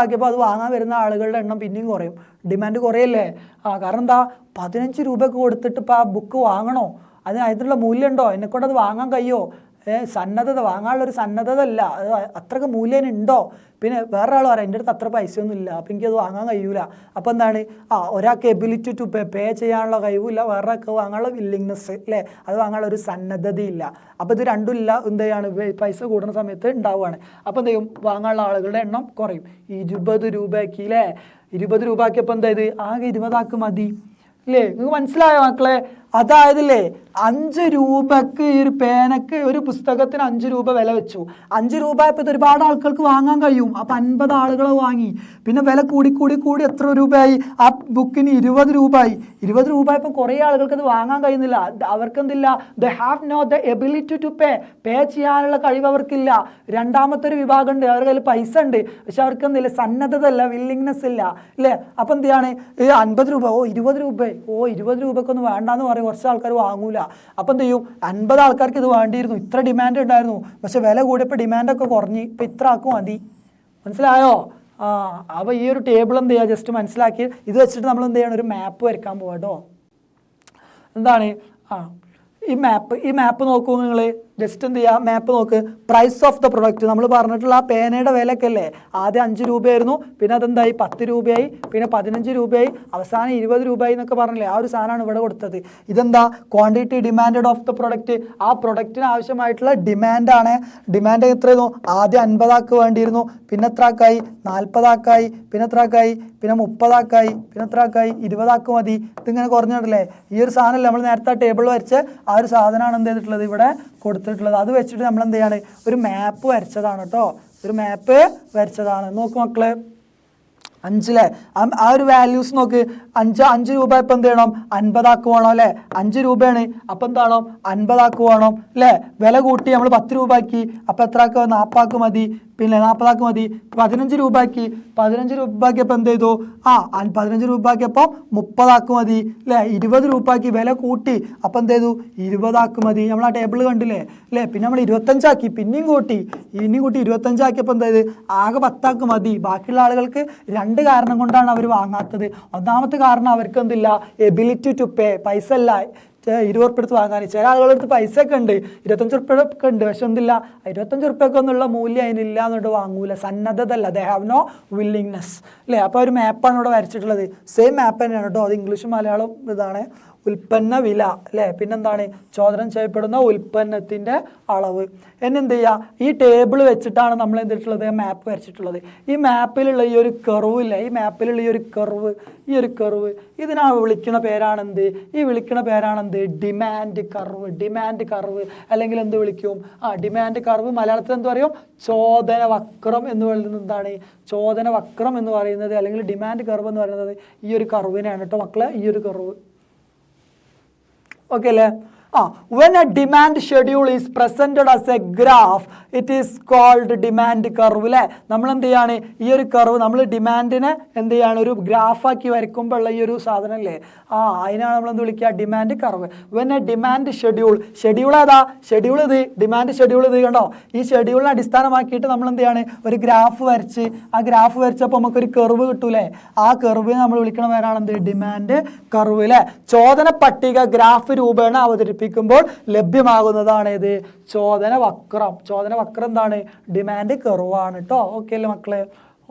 ആക്കിയപ്പോൾ അത് വാങ്ങാൻ വരുന്ന ആളുകളുടെ എണ്ണം പിന്നെയും കുറയും. ഡിമാൻഡ് കുറയല്ലേ? ആ കാരണം എന്താ? പതിനഞ്ച് രൂപക്ക് കൊടുത്തിട്ട് ഇപ്പോൾ ആ ബുക്ക് വാങ്ങണോ? അതിന് അതിനുള്ള മൂല്യമുണ്ടോ? എന്നെക്കൊണ്ട് അത് വാങ്ങാൻ കഴിയോ? ഏ സന്നദ്ധത വാങ്ങാനുള്ളൊരു സന്നദ്ധത അല്ല അത് അത്രയ്ക്ക് മൂല്യം ഉണ്ടോ പിന്നെ വേറെ ആൾ പറയാം എന്റെ അടുത്ത് അത്ര പൈസയൊന്നും ഇല്ല അപ്പം എനിക്കത് വാങ്ങാൻ കഴിയൂല. അപ്പോൾ എന്താണ്? ആ ഒരാൾക്ക് എബിലിറ്റി ടു പേ പേ ചെയ്യാനുള്ള കഴിവില്ല. വേറെ ആൾക്ക് വാങ്ങാനുള്ള വില്ലിങ്നെസ് അല്ലേ അത് വാങ്ങാനുള്ള ഒരു സന്നദ്ധതയില്ല. അപ്പോൾ ഇത് രണ്ടും ഇല്ല. എന്ത് ചെയ്യാണ്? പൈസ കൂടുന്ന സമയത്ത് ഉണ്ടാവുകയാണ് അപ്പോൾ എന്ത് ചെയ്യും? വാങ്ങാനുള്ള ആളുകളുടെ എണ്ണം കുറയും. ഇരുപത് രൂപയ്ക്ക് അല്ലേ ഇരുപത് രൂപയ്ക്ക് അപ്പോൾ എന്തായത് ആകെ ഇരുപതാക്ക് മതി. അല്ലേ നിങ്ങൾക്ക് മനസ്സിലായോ മക്കളെ? അതായതില്ലേ അഞ്ച് രൂപക്ക് ഈ ഒരു പേനക്ക് ഒരു പുസ്തകത്തിന് അഞ്ച് രൂപ വില വെച്ചു. അഞ്ച് രൂപ ഇപ്പം ഒരുപാട് ആൾക്കാർക്ക് വാങ്ങാൻ കഴിയും. അപ്പം അൻപത് ആളുകൾ വാങ്ങി. പിന്നെ വില കൂടി കൂടി കൂടി എത്ര രൂപയായി? ആ ബുക്കിന് ഇരുപത് രൂപയായി. ഇരുപത് രൂപ ഇപ്പം കുറേ ആളുകൾക്ക് അത് വാങ്ങാൻ കഴിയുന്നില്ല. അവർക്ക് എന്തില്ല they have no the ability to pay. Pay ചെയ്യാനുള്ള കഴിവ് അവർക്കില്ല. രണ്ടാമത്തെ ഒരു വിഭാഗം ഉണ്ട് അവരുടെ കയ്യിൽ പൈസ ഉണ്ട് പക്ഷെ അവർക്ക് എന്തില്ല സന്നദ്ധത ഇല്ല. വില്ലിങ്നെസ് ഇല്ല? അല്ലേ അപ്പം എന്ത് ചെയ്യാണ് അൻപത് രൂപ. ഓ ഇരുപത് രൂപ. ഓ ഇരുപത് രൂപക്കൊന്നും വേണ്ടാന്ന് പറയും. കുറച്ച് ആൾക്കാർ വാങ്ങൂല. അപ്പം എന്ത് ചെയ്യും? അൻപത് ആൾക്കാർക്ക് ഇത് വേണ്ടിയിരുന്നു. ഇത്ര ഡിമാൻഡ് ഉണ്ടായിരുന്നു. പക്ഷെ വില കൂടിയപ്പോൾ ഡിമാൻഡൊക്കെ കുറഞ്ഞ്. ഇപ്പം ഇത്ര ആക്കും മതി. മനസ്സിലായോ? ആ അപ്പോൾ ഈ ഒരു ടേബിൾ എന്ത് ചെയ്യുക? ജസ്റ്റ് മനസ്സിലാക്കി. ഇത് വെച്ചിട്ട് നമ്മൾ എന്ത് ചെയ്യണം? ഒരു മാപ്പ് വരയ്ക്കാൻ പോകട്ടോ കേട്ടോ എന്താണ്? ആ ഈ മാപ്പ് ഈ മാപ്പ് നോക്കൂ നിങ്ങൾ ജസ്റ്റ് എന്ത് ചെയ്യുക മാപ്പ് നോക്ക്. പ്രൈസ് ഓഫ് ദ പ്രൊഡക്റ്റ് നമ്മൾ പറഞ്ഞിട്ടുള്ള ആ പേനയുടെ വിലയൊക്കെ അല്ലേ ആദ്യം അഞ്ച് രൂപയായിരുന്നു. പിന്നെ അതെന്തായി? പത്ത് രൂപയായി. പിന്നെ പതിനഞ്ച് രൂപയായി. അവസാനം ഇരുപത് രൂപയായി എന്നൊക്കെ പറഞ്ഞില്ലേ? ആ ഒരു സാധനമാണ് ഇവിടെ കൊടുത്തത്. ഇതെന്താ? Quantity demanded of the product ആ പ്രൊഡക്റ്റിന് ആവശ്യമായിട്ടുള്ള ഡിമാൻഡാണ് ഡിമാൻഡ് എത്രയായിരുന്നു? ആദ്യം അൻപതാക്ക് വേണ്ടിയിരുന്നു. പിന്നെ എത്ര ആക്കായി നാൽപ്പതാക്കായി പിന്നെ എത്ര ആക്കായി പിന്നെ മുപ്പതാക്കായി. പിന്നെ എത്ര ആക്കായി ഇരുപതാക്ക് മതി. ഇതിങ്ങനെ കുറഞ്ഞിട്ടില്ലേ? ഈ ഒരു സാധനമല്ലേ നമ്മൾ നേരത്തെ ടേബിൾ വരച്ച് ആ ഒരു സാധനമാണ് എന്ത് ചെയ്തിട്ടുള്ളത് ഇവിടെ കൊടുത്തിട്ടുള്ളത്. അത് വെച്ചിട്ട് നമ്മൾ എന്ത് ചെയ്യാണ് ഒരു മാപ്പ് വരച്ചതാണ് കേട്ടോ ഒരു മാപ്പ് വരച്ചതാണ്. നോക്ക് മക്കൾ. അഞ്ചിലെ? ആ- ഒരു വാല്യൂസ് നോക്ക്. അഞ്ച് അഞ്ച് രൂപ ഇപ്പം എന്ത് ചെയ്യണം? അൻപതാക്കുവാണോ വേണം അല്ലേ? അഞ്ച് രൂപയാണ്. അപ്പം എന്താണോ? അൻപതാക്കുവാണോ വേണം അല്ലേ? വില കൂട്ടി നമ്മൾ പത്ത് രൂപയ്ക്ക് എത്ര ആക്കുക നാൽപ്പാക്ക് മതി. പിന്നെ നാൽപ്പതാക്ക് മതി. പതിനഞ്ച് രൂപയ്ക്ക് പതിനഞ്ച് രൂപയ്ക്കപ്പോൾ എന്ത് ചെയ്തു? ആ പതിനഞ്ച് രൂപയ്ക്കപ്പോൾ മുപ്പതാക്ക് മതി അല്ലേ? ഇരുപത് രൂപയ്ക്ക് വില കൂട്ടി. അപ്പം എന്ത് ചെയ്തു? ഇരുപതാക്ക് മതി. നമ്മൾ ആ ടേബിൾ കണ്ടില്ലേ? അല്ലേ? പിന്നെ നമ്മൾ ഇരുപത്തഞ്ചാക്കി. പിന്നെയും കൂട്ടി. ഇനിയും കൂട്ടി ഇരുപത്തഞ്ചാക്കിയപ്പോൾ എന്ത് ചെയ്ത്? ആകെ പത്താക്ക് മതി. ബാക്കിയുള്ള ആളുകൾക്ക് രണ്ട് കാരണം കൊണ്ടാണ് അവർ വാങ്ങാത്തത്. ഒന്നാമത്തെ കാരണം അവർക്ക് എന്തില്ല എബിലിറ്റി ടു പേ പൈസ അല്ല ഇരുപത് എടുത്ത് വാങ്ങാൻ ചില ആളുകളുടെ അടുത്ത് പൈസ ഒക്കെ ഉണ്ട്. ഇരുപത്തഞ്ച് ഉറുപ്പ്യ ഒക്കെ ഉണ്ട്. പക്ഷെ എന്തില്ല ഇരുപത്തഞ്ച് ഉറുപ്പ്യൊക്കെ ഒന്നുള്ള മൂല്യം അതിനില്ല എന്നിട്ട് വാങ്ങൂല. സന്നദ്ധത അല്ല ദേ ഹാവ് നോ വില്ലിങ്നെസ് അല്ലേ? അപ്പോൾ ഒരു മാപ്പാണ് ഇവിടെ വരച്ചിട്ടുള്ളത്. സെയിം മാപ്പ് തന്നെയാണ് കേട്ടോ. അത് ഇംഗ്ലീഷും മലയാളം ഇതാണ്. ഉൽപ്പന്ന വില അല്ലേ? പിന്നെന്താണ്? ചോദനം ചെയ്യപ്പെടുന്ന ഉൽപ്പന്നത്തിന്റെ അളവ്. എന്നെന്ത് ചെയ്യുക ഈ ടേബിൾ വെച്ചിട്ടാണ് നമ്മൾ എന്തിട്ടുള്ളത് മാപ്പ് വരച്ചിട്ടുള്ളത്. ഈ മാപ്പിലുള്ള ഈ ഒരു കർവ് ഇല്ലേ? ഈ മാപ്പിലുള്ള ഈ ഒരു കർവ് ഈ ഒരു കർവ് ഇതിനാ വിളിക്കുന്ന പേരാണെന്ത്? ഈ വിളിക്കുന്ന പേരാണെന്ത്? ഡിമാൻഡ് കർവ് ഡിമാൻഡ് കർവ് അല്ലെങ്കിൽ എന്ത് വിളിക്കും? ആ ഡിമാൻഡ് കർവ് മലയാളത്തിൽ എന്ത് പറയും? ചോദന വക്രം എന്ന് പറയുന്നത് എന്താണ്? ചോദന വക്രം എന്ന് പറയുന്നത് അല്ലെങ്കിൽ ഡിമാൻഡ് കർവ് എന്ന് പറയുന്നത് ഈ ഒരു കർവിനെയാണ് കേട്ടോ മക്കളെ. ഈ ഒരു കർവ് ഓക്കെ അല്ലേ? ആ when a demand schedule is presented as a graph it is called demand curve അല്ലേ നമ്മൾ എന്ത് ചെയ്യാണ്? ഈ ഒരു കർവ് നമ്മൾ ഡിമാൻഡിനെ എന്ത് ചെയ്യാണ്? ഒരു ഗ്രാഫാക്കി വരയ്ക്കുമ്പോൾ ഉള്ള ഈ ഒരു സാധനം അല്ലേ ആ അതിനാണ് നമ്മൾ എന്ത് വിളിക്കുക? Demand curve when a demand schedule schedule ഏതാ? ഷെഡ്യൂൾ ഇത് ഡിമാൻഡ് ഷെഡ്യൂൾ ഇത് കണ്ടോ? ഈ ഷെഡ്യൂളിനെ അടിസ്ഥാനമാക്കിയിട്ട് നമ്മൾ എന്ത് ചെയ്യാണ്? ഒരു ഗ്രാഫ് വരച്ച് ആ ഗ്രാഫ് വരച്ചപ്പോൾ നമുക്കൊരു കർവ് കിട്ടൂലേ? ആ കർവ് നമ്മൾ വിളിക്കണ പേരാണ് എന്ത്? ഡിമാൻഡ് കർവ് അല്ലേ ചോദന പട്ടിക ഗ്രാഫ് രൂപേണ അവതരിപ്പിക്കുമ്പോൾ ലഭ്യമാകുന്നതാണ് ഏത് ചോദന വക്രം ചോദന വക്രം എന്താണ്? ഡിമാൻഡ് കുറവാണ് കേട്ടോ ഓക്കെ അല്ലേ മക്കളെ?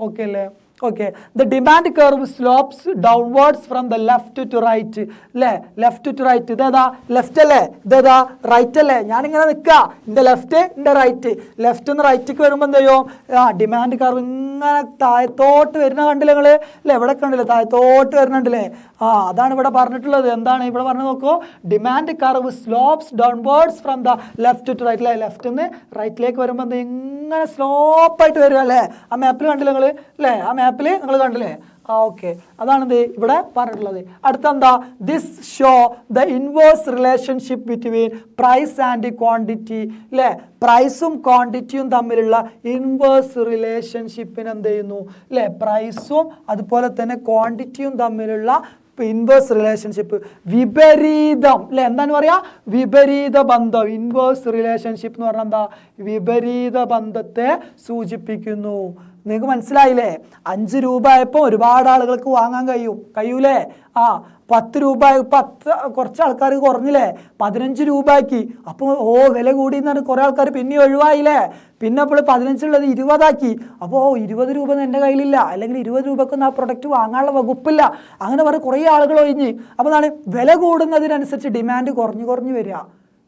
ഓക്കെ അല്ലേ? Okay the demand curve slopes downwards from the left to right അല്ലേ ലെഫ്റ്റ് ടു റൈറ്റ് ഇതേതാ ലെഫ്റ്റ് അല്ലേ? ഇതേതാ റൈറ്റ് അല്ലേ? ഞാനിങ്ങനെ നിൽക്കുക എന്റെ ലെഫ്റ്റ് എന്റെ റൈറ്റ് ലെഫ്റ്റ് നിന്ന് റൈറ്റിക്ക് വരുമ്പോൾ എന്ത് ചെയ്യും? ആ ഡിമാൻഡ് കർവ് ഇങ്ങനെ താഴത്തോട്ട് വരുന്ന കണ്ടില്ല നിങ്ങൾ അല്ലേ എവിടെ കണ്ടില്ലേ? താഴത്തോട്ട് വരുന്നുണ്ടല്ലേ ആ അതാണ് ഇവിടെ പറഞ്ഞിട്ടുള്ളത്. എന്താണ് ഇവിടെ പറഞ്ഞു നോക്കൂ. Demand curve slopes downwards from the left to right അല്ലേ ലെഫ്റ്റ് നിന്ന് റൈറ്റിലേക്ക് വരുമ്പോൾ എന്ത് ഇങ്ങനെ സ്ലോപ്പായിട്ട് വരിക അല്ലേ ആ മാപ്പിൽ കണ്ടില്ല നിങ്ങൾ അല്ലേ ആ മാപ്പിൽ നിങ്ങൾ കണ്ടില്ലേ? ആ ഓക്കെ. അതാണിത് ഇവിടെ പറഞ്ഞിട്ടുള്ളത്. അടുത്ത എന്താ this show the inverse relationship between price and quantity അല്ലേ പ്രൈസും ക്വാണ്ടിറ്റിയും തമ്മിലുള്ള ഇൻവേഴ്സ് റിലേഷൻഷിപ്പിന് എന്ത് ചെയ്യുന്നു? അല്ലേ പ്രൈസും അതുപോലെ തന്നെ ക്വാണ്ടിറ്റിയും തമ്മിലുള്ള ഇൻവേഴ്സ് റിലേഷൻഷിപ്പ് വിപരീതം അല്ലെ എന്താണ് പറയാ? വിപരീത ബന്ധം. ഇൻവേഴ്സ് റിലേഷൻഷിപ്പ് എന്ന് പറഞ്ഞാൽ എന്താ? വിപരീത ബന്ധത്തെ സൂചിപ്പിക്കുന്നു. നിങ്ങൾക്ക് മനസ്സിലായില്ലേ? അഞ്ച് രൂപ ആയപ്പോൾ ഒരുപാട് ആളുകൾക്ക് വാങ്ങാൻ കഴിയും. കഴിയൂലേ? ആ പത്ത് രൂപ പത്ത് കുറച്ച് ആൾക്കാർ കുറഞ്ഞില്ലേ? പതിനഞ്ച് രൂപയ്ക്ക് അപ്പോൾ ഓ വില കൂടി എന്ന് പറഞ്ഞാൽ കുറേ ആൾക്കാർ പിന്നെ ഒഴിവായില്ലേ? പിന്നെ അപ്പോൾ പതിനഞ്ചുള്ളത് ഇരുപതാക്കി. അപ്പോൾ ഓ ഇരുപത് രൂപ ഒന്നും എന്റെ കയ്യിലില്ല. അല്ലെങ്കിൽ ഇരുപത് രൂപക്കൊന്നും ആ പ്രൊഡക്റ്റ് വാങ്ങാനുള്ള വകുപ്പില്ല. അങ്ങനെ പറഞ്ഞ് കുറേ ആളുകൾ ഒഴിഞ്ഞ്. അപ്പോൾ എന്താണ്? വില കൂടുന്നതിനനുസരിച്ച് ഡിമാൻഡ് കുറഞ്ഞു കുറഞ്ഞു വരിക.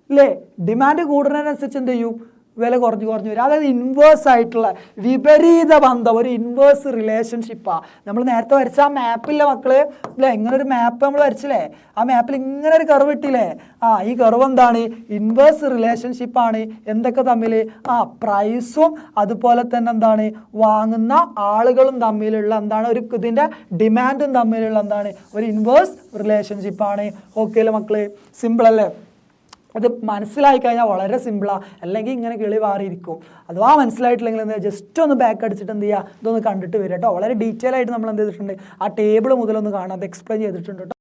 അല്ലേ ഡിമാൻഡ് കൂടുന്നതിനനുസരിച്ച് എന്ത് ചെയ്യും? വില കുറഞ്ഞു കുറഞ്ഞു വരും. അതായത് ഇൻവേഴ്സ് ആയിട്ടുള്ള വിപരീത ബന്ധം ഒരു ഇൻവേഴ്സ് റിലേഷൻഷിപ്പാണ് നമ്മൾ നേരത്തെ വരച്ച ആ മാപ്പില്ല മക്കൾ അല്ലേ ഇങ്ങനെ ഒരു മാപ്പ് നമ്മൾ വരച്ചില്ലേ? ആ മാപ്പിൽ ഇങ്ങനെ ഒരു കർവ് ഇട്ടില്ലേ? ആ ഈ കർവ് എന്താണ്? ഇൻവേഴ്സ് റിലേഷൻഷിപ്പാണ് എന്തൊക്കെ തമ്മിൽ? ആ പ്രൈസും അതുപോലെ തന്നെ എന്താണ്? വാങ്ങുന്ന ആളുകളും തമ്മിലുള്ള എന്താണ്? ഒരു ഇതിന്റെ ഡിമാൻഡും തമ്മിലുള്ള എന്താണ്? ഒരു ഇൻവേഴ്സ് റിലേഷൻഷിപ്പാണ് ഓക്കെ അല്ലേ മക്കൾ? സിമ്പിൾ അല്ലേ? അത് മനസ്സിലായി കഴിഞ്ഞാൽ വളരെ സിമ്പിളാണ് അല്ലെങ്കിൽ ഇങ്ങനെ കിളി മാറിയിരിക്കും അഥവാ മനസ്സിലായിട്ടില്ലെങ്കിൽ എന്താ ജസ്റ്റ് ഒന്ന് ബാക്ക് അടിച്ചിട്ട് എന്ത് ചെയ്യുക ഇതൊന്ന് കണ്ടിട്ട് വരിക കേട്ടോ വളരെ ഡീറ്റെയിൽ ആയിട്ട് നമ്മൾ എന്ത് ചെയ്തിട്ടുണ്ട്? ആ ടേബിൾ മുതലൊന്ന് കാണാം. അത് എക്സ്പ്ലെയിൻ ചെയ്തിട്ടുണ്ട്